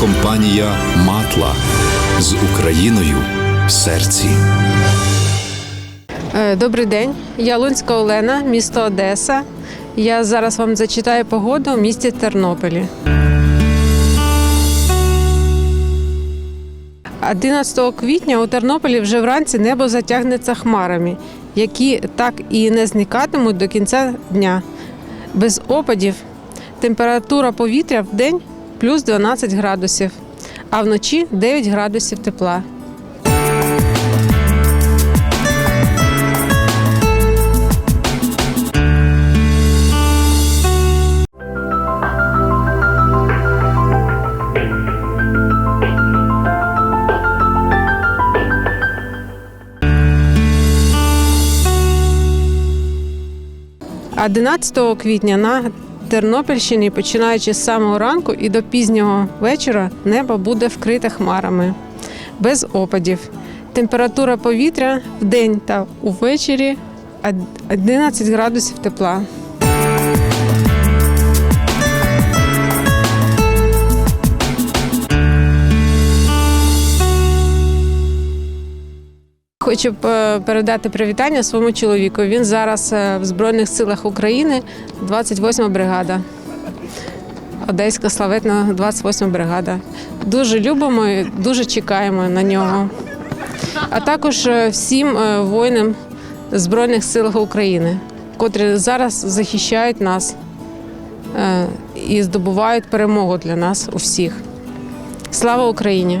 компанія Матла з Україною в серці. Е, Добрий день, я Лунська Олена, місто Одеса. Я зараз вам зачитаю погоду в місті Тернополі. 11 квітня у Тернополі вже вранці небо затягнеться хмарами, які так і не зникатимуть до кінця дня. Без опадів температура повітря в день плюс 12 градусів, а вночі 9 градусів тепла. А 11 квітня на Тернопільщині, починаючи з самого ранку і до пізнього вечора, небо буде вкрите хмарами без опадів. Температура повітря в день та увечері 11 градусів тепла. Хочу е, передати привітання своєму чоловіку. Він зараз е, в Збройних силах України, 28-ма бригада. Одеська славетна 28 бригада. Дуже любимо і дуже чекаємо на нього. А також е, всім воїнам Збройних сил України, котрі зараз захищають нас і здобувають перемогу для нас усіх. Слава Україні!